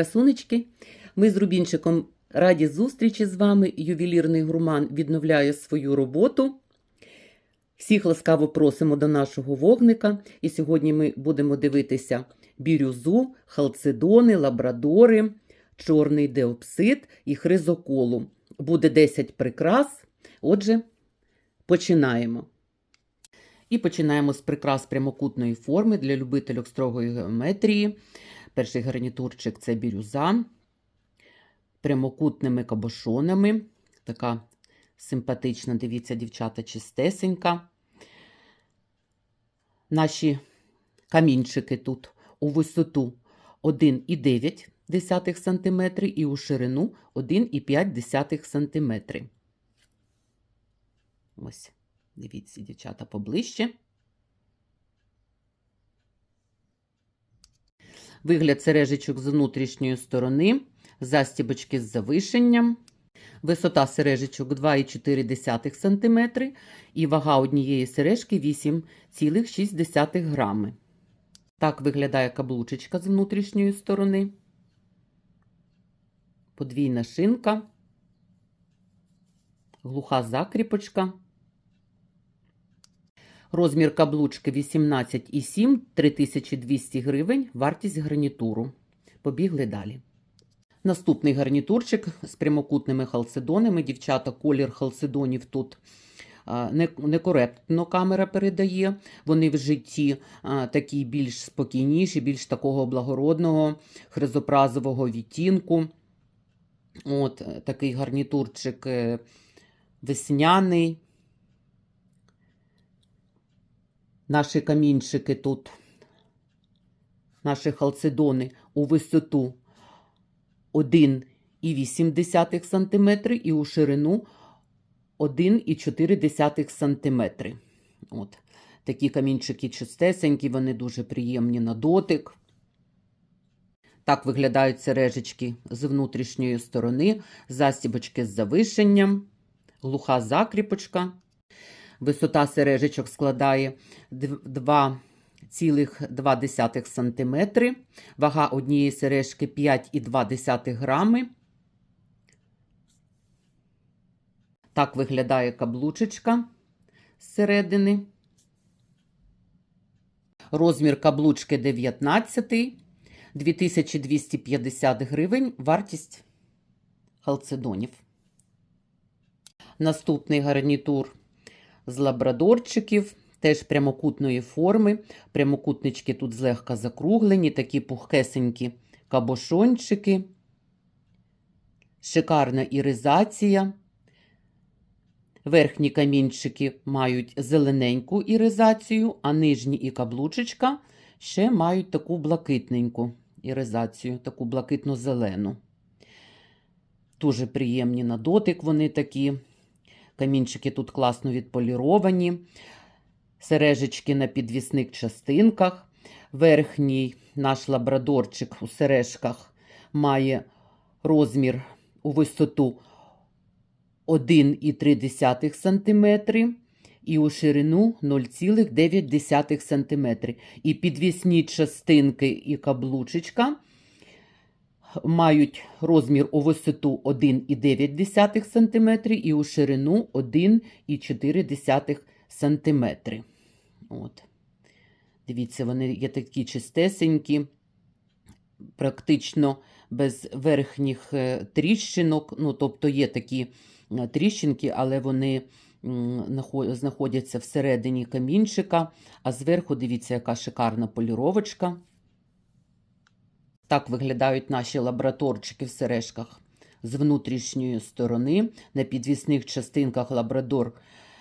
красунечки. Ми з Рубінчиком раді зустрічі з вами. Ювелірний гурман відновляє свою роботу. Всіх ласкаво просимо до нашого вогника. І сьогодні ми будемо дивитися бірюзу, халцедони, лабрадори, чорний деопсид і хризоколу. Буде 10 прикрас. Отже, починаємо. І починаємо з прикрас прямокутної форми для любителів строгої геометрії. Перший гарнітурчик це бірюза, прямокутними кабошонами. Така симпатична, дивіться, дівчата, чистесенька. Наші камінчики тут у висоту 1,9 см і у ширину 1,5 см. Ось, дивіться, дівчата, поближче. Вигляд сережечок з внутрішньої сторони, застібочки з завишенням, висота сережечок 2,4 см і вага однієї сережки 8,6 грами. Так виглядає каблучечка з внутрішньої сторони, подвійна шинка, глуха закріпочка. Розмір каблучки 18,7, 3200 гривень, вартість гарнітуру. Побігли далі. Наступний гарнітурчик з прямокутними халцедонами. Дівчата, колір халцедонів тут некоректно камера передає. Вони в житті такі більш спокійніші, більш такого благородного, хризопразового відтінку. От Такий гарнітурчик е, весняний. Наші камінчики тут, наші халцедони у висоту 1,8 см і у ширину 1,4 см. От. Такі камінчики чистесенькі, вони дуже приємні на дотик. Так виглядають сережечки з внутрішньої сторони, застібочки з завишенням, глуха закріпочка. Висота сережечок складає 2,2 см, вага однієї сережки 5,2 грами. Так виглядає каблучечка зсередини. Розмір каблучки 19, 2250 гривень, вартість халцедонів. Наступний гарнітур з лабрадорчиків, теж прямокутної форми. Прямокутнички тут злегка закруглені, такі пухкесенькі кабошончики, шикарна іризація. Верхні камінчики мають зелененьку іризацію, а нижні і каблучечка ще мають таку блакитненьку іризацію, таку блакитно-зелену. Дуже приємні на дотик вони такі. Камінчики тут класно відполіровані, сережечки на підвісних частинках. Верхній наш лабрадорчик у сережках має розмір у висоту 1,3 см і у ширину 0,9 см. І підвісні частинки і каблучечка мають розмір у висоту 1,9 см і у ширину 1,4 см. От. Дивіться, вони є такі чистесенькі, практично без верхніх е, тріщинок. Ну, тобто є такі е, тріщинки, але вони знаходяться всередині камінчика, а зверху, дивіться, яка шикарна поліровочка. Так виглядають наші лабрадорчики в сережках з внутрішньої сторони. На підвісних частинках лабрадор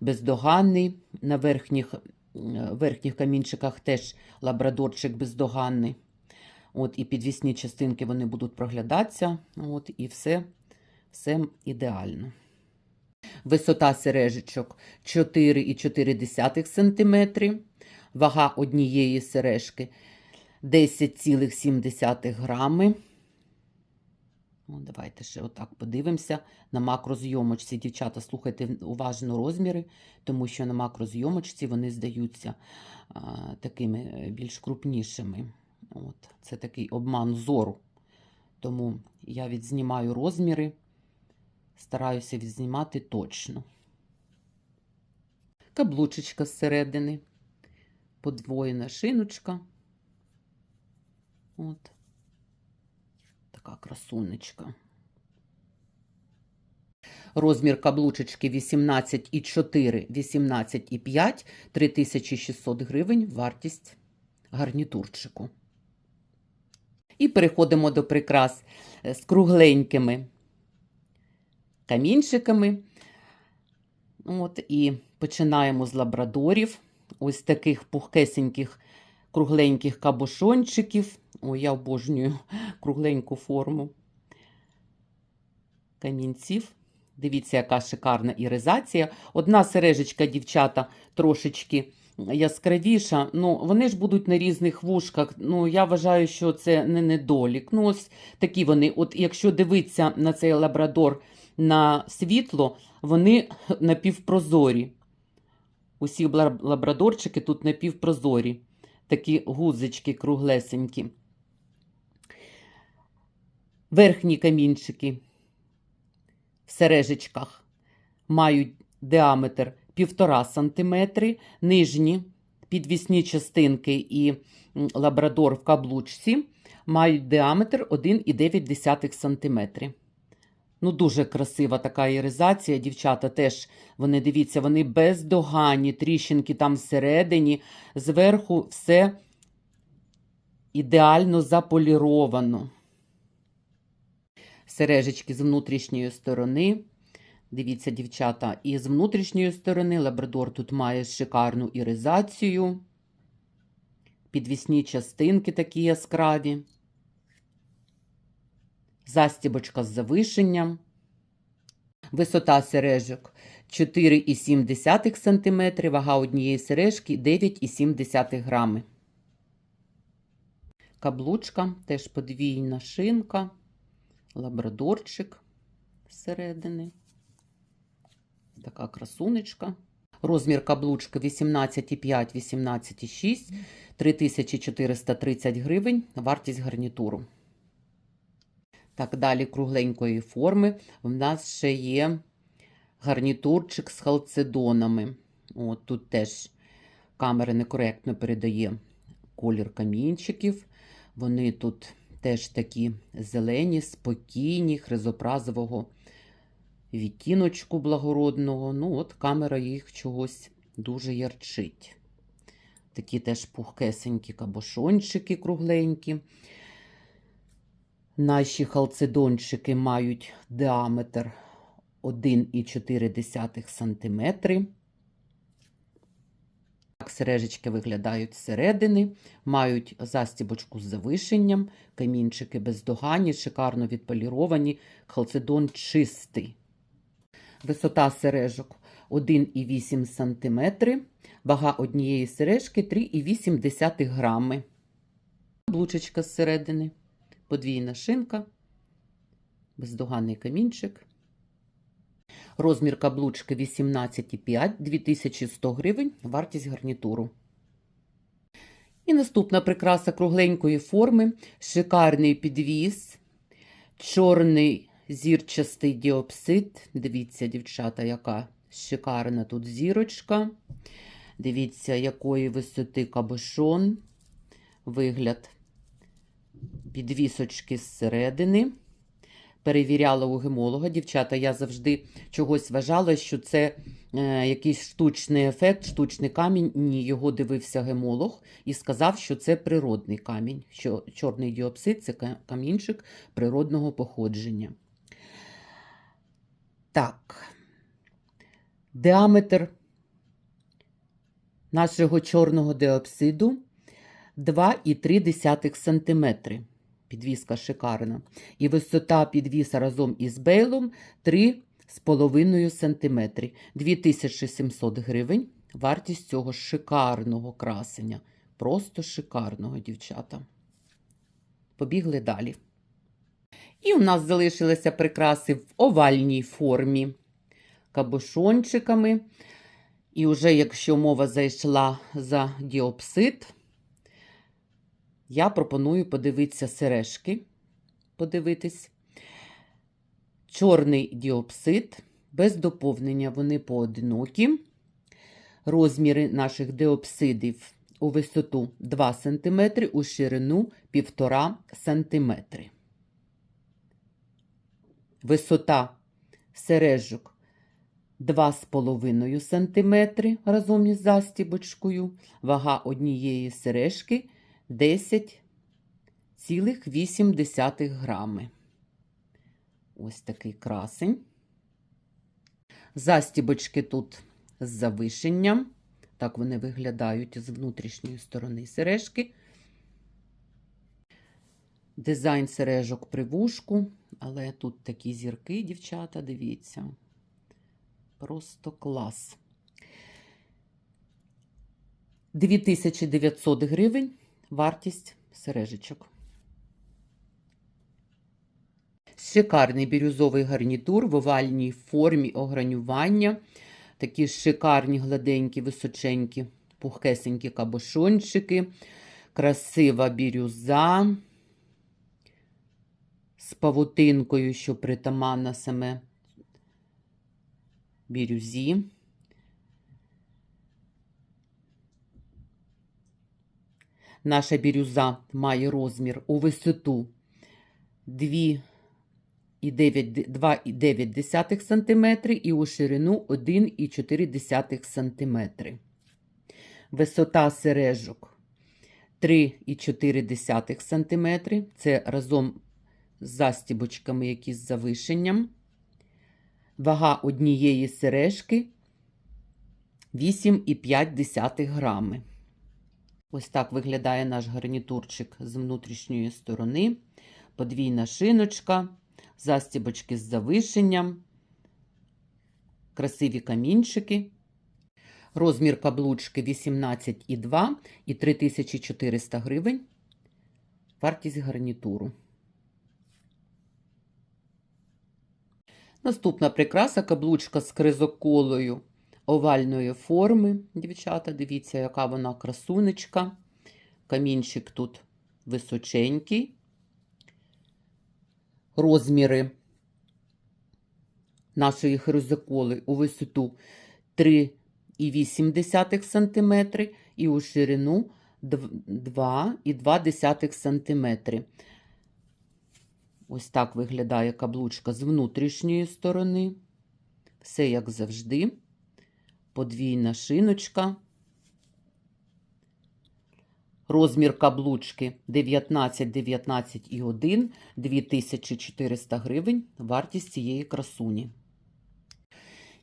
бездоганний, на верхніх верхніх камінчиках теж лабрадорчик бездоганний. От, І підвісні частинки вони будуть проглядатися. От, І все, все ідеально. Висота сережечок 4,4 см, вага однієї сережки 10,7 грами. Ну, Давайте ще отак подивимося на макрозйомочці. Дівчата, слухайте уважно розміри, тому що на макрозйомочці вони здаються а, такими більш крупнішими. От, Це такий обман зору. Тому я відзнімаю розміри, стараюся відзнімати точно. Каблучечка зсередини, подвоєна шиночка. От. Така красунечка. Розмір каблучечки 18,4, 18,5, 3600 гривень вартість гарнітурчику. І переходимо до прикрас е, з кругленькими камінчиками. От, і починаємо з лабрадорів. Ось таких пухкесеньких кругленьких кабошончиків. О, я обожнюю кругленьку форму камінців. Дивіться, яка шикарна іризація. Одна сережечка, дівчата, трошечки яскравіша. Ну, вони ж будуть на різних вушках. Ну, я вважаю, що це не недолік. Ну, ось такі вони. От якщо дивитися на цей лабрадор на світло, вони напівпрозорі. Усі лабрадорчики тут напівпрозорі. Такі гузички круглесенькі. Верхні камінчики в сережечках мають діаметр 1,5 см, нижні підвісні частинки і лабрадор в каблучці мають діаметр 1,9 см. Ну, дуже красива така іризація. Дівчата теж, вони дивіться, вони бездоганні, тріщинки там всередині, зверху все ідеально заполіровано. Сережечки з внутрішньої сторони. Дивіться, дівчата, і з внутрішньої сторони лабрадор тут має шикарну іризацію. Підвісні частинки такі яскраві. Застібочка з завишенням. Висота сережок 4,7 см, вага однієї сережки 9,7 грами. Каблучка, теж подвійна шинка, лабрадорчик зсередини. Така красунечка. Розмір каблучки 18,5, 18,6, 3430 гривень, вартість гарнітуру. Так, далі кругленької форми. В нас ще є гарнітурчик з халцедонами. От тут теж камера некоректно передає колір камінчиків. Вони тут теж такі зелені, спокійні, хризопразового відтіночку благородного. Ну, от камера їх чогось дуже ярчить. Такі теж пухкесенькі кабошончики кругленькі. Наші халцедончики мають діаметр 1,4 см. Сережечки виглядають зсередини, мають застібочку з завишенням, камінчики бездоганні, шикарно відполіровані, халцедон чистий. Висота сережок 1,8 см, вага однієї сережки 3,8 грами. Блучечка зсередини, подвійна шинка, бездоганний камінчик. Розмір каблучки 18,5, 2100 гривень, вартість гарнітуру. І наступна прикраса кругленької форми, шикарний підвіз, чорний зірчастий діопсид. Дивіться, дівчата, яка шикарна тут зірочка. Дивіться, якої висоти кабошон. Вигляд підвісочки зсередини. Перевіряла у гемолога. Дівчата, я завжди чогось вважала, що це е, якийсь штучний ефект, штучний камінь. Ні, його дивився гемолог і сказав, що це природний камінь, що чорний діопсид це камінчик природного походження. Так. Діаметр нашого чорного діопсиду 2,3 см. Підвіска шикарна. І висота підвіса разом із бейлом 3,5 см. 2700 гривень. Вартість цього шикарного красення. Просто шикарного, дівчата. Побігли далі. І у нас залишилися прикраси в овальній формі кабошончиками. І вже якщо мова зайшла за діопсид, я пропоную подивитися сережки подивитись. Чорний діопсид, без доповнення вони поодинокі. Розміри наших діопсидів у висоту 2 см, у ширину 1,5 см. Висота сережок 2,5 см разом із застібочкою. Вага однієї сережки 10,8 грами. Ось такий красень. Застібочки тут з завишенням. Так вони виглядають з внутрішньої сторони сережки. Дизайн сережок при вушку, але тут такі зірки, дівчата, дивіться. Просто клас. 2900 гривень вартість сережечок. Шикарний бірюзовий гарнітур в овальній формі огранювання. Такі шикарні, гладенькі, височенькі, пухкесенькі кабошончики, красива бірюза з павутинкою, що притаманна саме бірюзі. Наша бірюза має розмір у висоту 2,9 см і у ширину 1,4 см. Висота сережок 3,4 см. Це разом з застібочками, які з завишенням. Вага однієї сережки 8,5 грами. Ось так виглядає наш гарнітурчик з внутрішньої сторони. Подвійна шиночка, застібочки з завишенням, красиві камінчики. Розмір каблучки 18,2 і 3400 гривень. Вартість гарнітуру. Наступна прикраса каблучка з кризоколою овальної форми. Дівчата, дивіться, яка вона красунечка. Камінчик тут височенький. Розміри нашої хризоколи у висоту 3,8 см і у ширину 2,2 см. Ось так виглядає каблучка з внутрішньої сторони. Все як завжди. Подвійна шиночка. Розмір каблучки 19, 19,1, 2400 гривень. Вартість цієї красуні.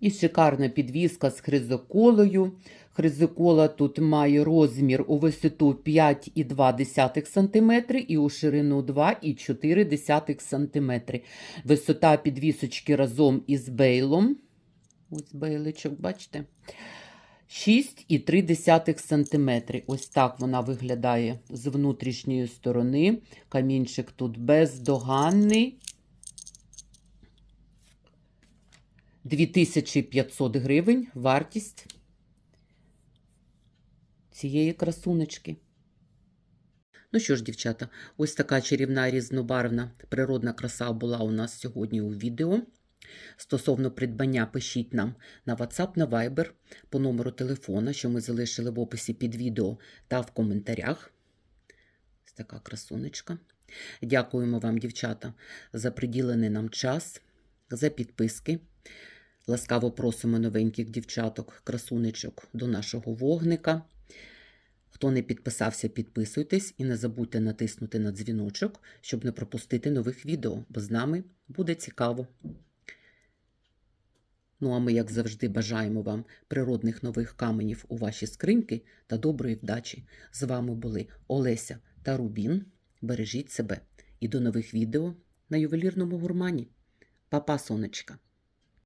І шикарна підвіска з хризоколою. Хризокола тут має розмір у висоту 5,2 см і у ширину 2,4 см. Висота підвісочки разом із бейлом. Ось бейличок, бачите? 6,3 см. Ось так вона виглядає з внутрішньої сторони. Камінчик тут бездоганний. 2500 гривень вартість цієї красунечки. Ну що ж, дівчата, ось така чарівна різнобарвна природна краса була у нас сьогодні у відео. Стосовно придбання, пишіть нам на WhatsApp, на Viber по номеру телефона, що ми залишили в описі під відео та в коментарях. Ось така красунечка. Дякуємо вам, дівчата, за приділений нам час, за підписки. Ласкаво просимо новеньких дівчаток, красунечок до нашого вогника. Хто не підписався, підписуйтесь і не забудьте натиснути на дзвіночок, щоб не пропустити нових відео, бо з нами буде цікаво. Ну а ми, як завжди, бажаємо вам природних нових каменів у ваші скриньки та доброї вдачі. З вами були Олеся та Рубін. Бережіть себе і до нових відео на ювелірному гурмані. Папа, сонечка!